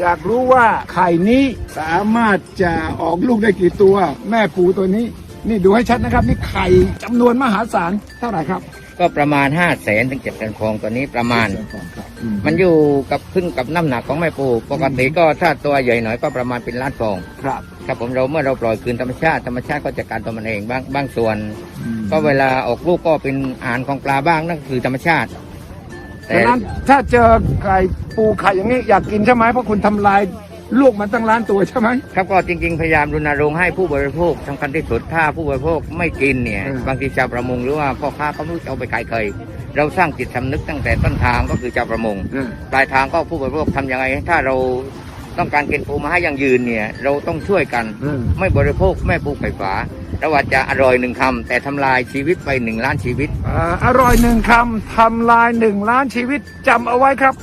อยากรู้ว่าไข่นี้สามารถจะออกลูกได้กี่ตัว แม่ปูตัวนี้ นี่ดูให้ชัดนะครับ นี่ไข่จำนวนมหาศาลเท่าไหร่ครับ ก็ประมาณ5 0 0แสนถึง7จ็ดแสนฟองตัวนี้ประมาณครับมันอยู่กับขึ้นกับน้ำหนักของแม่ปูปกติก็ถ้าตัวใหญ่หน่อยก็ประมาณเป็นล้านฟองครับครับผมเราเมื่อเราปล่อยคืนธรรมชาติธรรมชาติก็จัดการตัวมันเองบางบางส่วนอืมก็เวลาออกลูกก็เป็นอาหารของปลาบ้างนั่นคือธรรมชาติ แต่ดังนั้นถ้าเจอไก่ปูไข่อย่างนี้อยากกินใช่ไหมเพราะคุณทำลายลูกมันตั้งล้านตัวใช่ไหม ครับก็จริง ๆ พยายามรณรงค์ให้ผู้บริโภคสำคัญที่สุดถ้าผู้บริโภคไม่กินเนี่ย อืม บางทีชาวประมงหรือว่าพ่อค้าเขาไม่รู้จะเอาไปขายเคยเราสร้างจิตสำนึกตั้งแต่ต้นทางก็คือชาวประมง อืม ปลายทางก็ผู้บริโภคทำยังไง ถ้าเรา ต้องการกินปูมาให้ยั่งยืนเนี่ย เราต้องช่วยกันอืมไม่บริโภคแม่ปูไข่ฝาเราอาจจะอร่อยหนึ่งคำแต่ทำลายชีวิตไปหนึ่งล้านชีวิตอ่าอร่อยหนึ่งคำทำลายหนึ่งล้านชีวิตจำเอาไว้ครับ